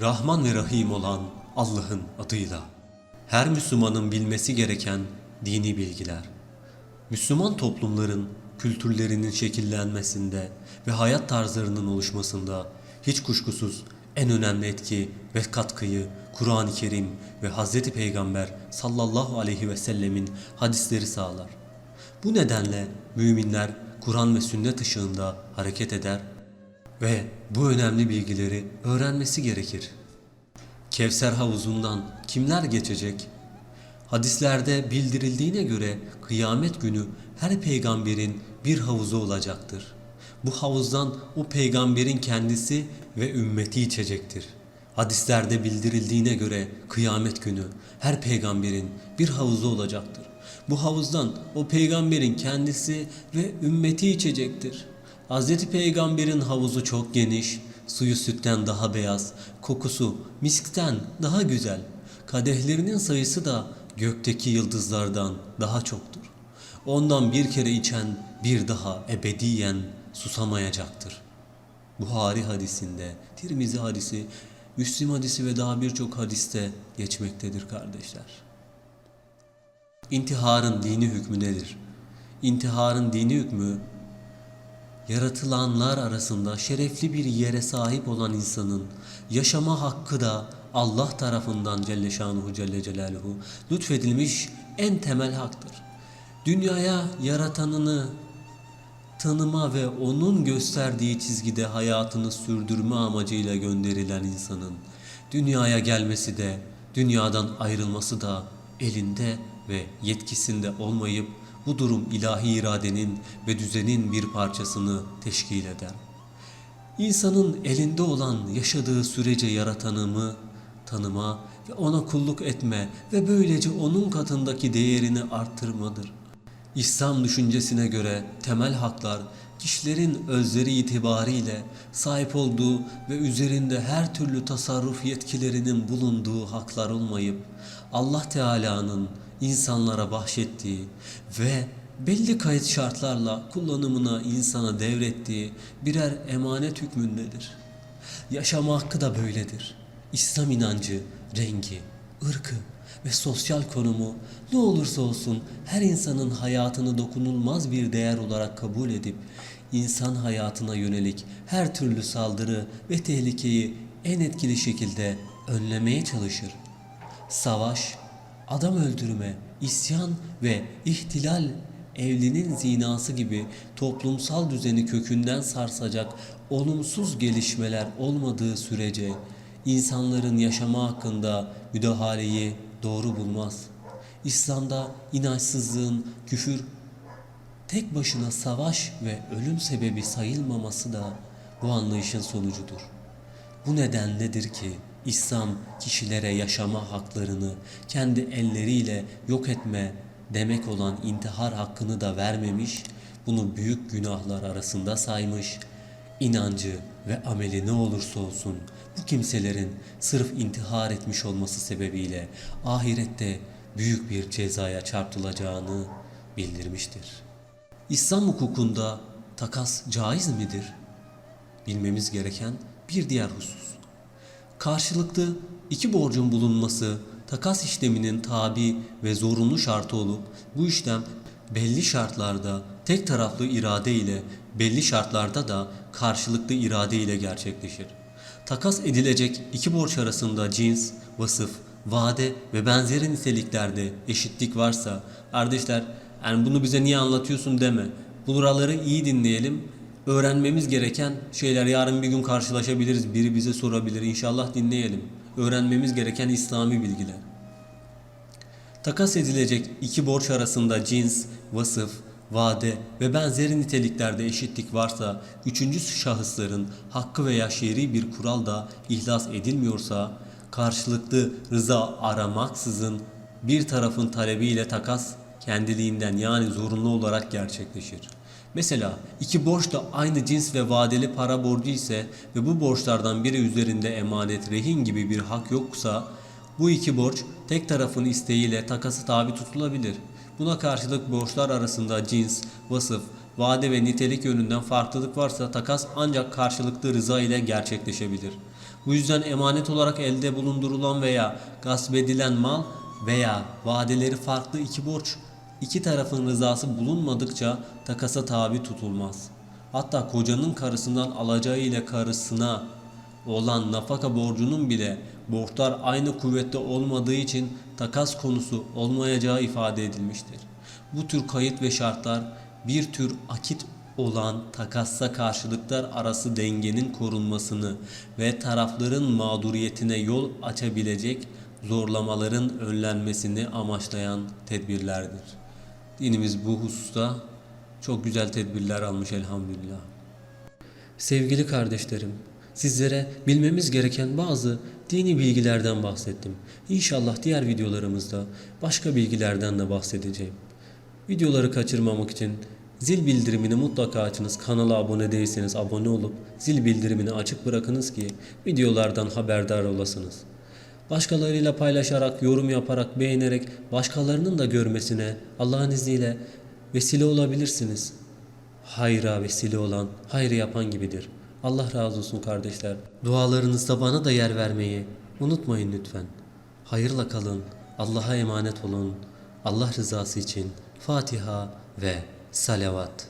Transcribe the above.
Rahman ve Rahim olan Allah'ın adıyla. Her Müslümanın bilmesi gereken dini bilgiler. Müslüman toplumların kültürlerinin şekillenmesinde ve hayat tarzlarının oluşmasında hiç kuşkusuz en önemli etki ve katkıyı Kur'an-ı Kerim ve Hz. Peygamber sallallahu aleyhi ve sellemin hadisleri sağlar. Bu nedenle müminler Kur'an ve sünnet ışığında hareket eder ve bu önemli bilgileri öğrenmesi gerekir. Kevser havuzundan kimler geçecek? Hadislerde bildirildiğine göre kıyamet günü her peygamberin bir havuzu olacaktır. Bu havuzdan o peygamberin kendisi ve ümmeti içecektir. Hadislerde bildirildiğine göre kıyamet günü her peygamberin bir havuzu olacaktır. Bu havuzdan o peygamberin kendisi ve ümmeti içecektir. Hz. Peygamber'in havuzu çok geniş, suyu sütten daha beyaz, kokusu miskten daha güzel. Kadehlerinin sayısı da gökteki yıldızlardan daha çoktur. Ondan bir kere içen bir daha ebediyen susamayacaktır. Buhari hadisinde, Tirmizi hadisi, Müslim hadisi ve daha birçok hadiste geçmektedir kardeşler. İntiharın dini hükmü nedir? İntiharın dini hükmü yaratılanlar arasında şerefli bir yere sahip olan insanın yaşama hakkı da Allah tarafından Celle Şanuhu Celle Celaluhu lütfedilmiş en temel haktır. Dünyaya yaratanını tanıma ve onun gösterdiği çizgide hayatını sürdürme amacıyla gönderilen insanın dünyaya gelmesi de dünyadan ayrılması da elinde ve yetkisinde olmayıp bu durum ilahi iradenin ve düzenin bir parçasını teşkil eder. İnsanın elinde olan yaşadığı sürece yaratanımı tanıma ve ona kulluk etme ve böylece onun katındaki değerini arttırmadır. İslam düşüncesine göre temel haklar kişilerin özleri itibariyle sahip olduğu ve üzerinde her türlü tasarruf yetkilerinin bulunduğu haklar olmayıp Allah Teala'nın insanlara bahşettiği ve belli kayıt şartlarla kullanımına insana devrettiği birer emanet hükmündedir. Yaşama hakkı da böyledir. İslam inancı, rengi, ırkı ve sosyal konumu ne olursa olsun her insanın hayatını dokunulmaz bir değer olarak kabul edip insan hayatına yönelik her türlü saldırı ve tehlikeyi en etkili şekilde önlemeye çalışır. Savaş, adam öldürme, isyan ve ihtilal evlinin zinası gibi toplumsal düzeni kökünden sarsacak olumsuz gelişmeler olmadığı sürece insanların yaşama hakkında müdahaleyi doğru bulmaz. İslam'da inançsızlığın, küfür, tek başına savaş ve ölüm sebebi sayılmaması da bu anlayışın sonucudur. Bu nedenledir ki İslam kişilere yaşama haklarını kendi elleriyle yok etme demek olan intihar hakkını da vermemiş, bunu büyük günahlar arasında saymış, inancı ve ameli ne olursa olsun bu kimselerin sırf intihar etmiş olması sebebiyle ahirette büyük bir cezaya çarptılacağını bildirmiştir. İslam hukukunda takas caiz midir? Bilmemiz gereken bir diğer husus. Karşılıklı iki borcun bulunması takas işleminin tabi ve zorunlu şartı olup bu işlem belli şartlarda tek taraflı irade ile belli şartlarda da karşılıklı irade ile gerçekleşir. Takas edilecek iki borç arasında cins, vasıf, vade ve benzeri niteliklerde eşitlik varsa kardeşler yani bunu bize niye anlatıyorsun deme. Buraları iyi dinleyelim. Öğrenmemiz gereken şeyler yarın bir gün karşılaşabiliriz. Biri bize sorabilir. İnşallah dinleyelim. Öğrenmemiz gereken İslami bilgiler. Takas edilecek iki borç arasında cins, vasıf, vade ve benzeri niteliklerde eşitlik varsa, üçüncü şahısların hakkı veya şer'i bir kural da ihlas edilmiyorsa, karşılıklı rıza aramaksızın bir tarafın talebiyle takas kendiliğinden yani zorunlu olarak gerçekleşir. Mesela iki borç da aynı cins ve vadeli para borcu ise ve bu borçlardan biri üzerinde emanet, rehin gibi bir hak yoksa bu iki borç tek tarafın isteğiyle takası tabi tutulabilir. Buna karşılık borçlar arasında cins, vasıf, vade ve nitelik yönünden farklılık varsa takas ancak karşılıklı rıza ile gerçekleşebilir. Bu yüzden emanet olarak elde bulundurulan veya gasp edilen mal veya vadeleri farklı iki borç iki tarafın rızası bulunmadıkça takasa tabi tutulmaz. Hatta kocanın karısından alacağı ile karısına olan nafaka borcunun bile borçlar aynı kuvvette olmadığı için takas konusu olmayacağı ifade edilmiştir. Bu tür kayıt ve şartlar bir tür akit olan takassa karşılıklar arası dengenin korunmasını ve tarafların mağduriyetine yol açabilecek zorlamaların önlenmesini amaçlayan tedbirlerdir. Dinimiz bu hususta çok güzel tedbirler almış elhamdülillah. Sevgili kardeşlerim, sizlere bilmemiz gereken bazı dini bilgilerden bahsettim. İnşallah diğer videolarımızda başka bilgilerden de bahsedeceğim. Videoları kaçırmamak için zil bildirimini mutlaka açınız. Kanala abone değilseniz abone olup zil bildirimini açık bırakınız ki videolardan haberdar olasınız. Başkalarıyla paylaşarak, yorum yaparak, beğenerek başkalarının da görmesine Allah'ın izniyle vesile olabilirsiniz. Hayra vesile olan, hayrı yapan gibidir. Allah razı olsun kardeşler. Dualarınızda bana da yer vermeyi unutmayın lütfen. Hayırla kalın, Allah'a emanet olun. Allah rızası için Fatiha ve salavat.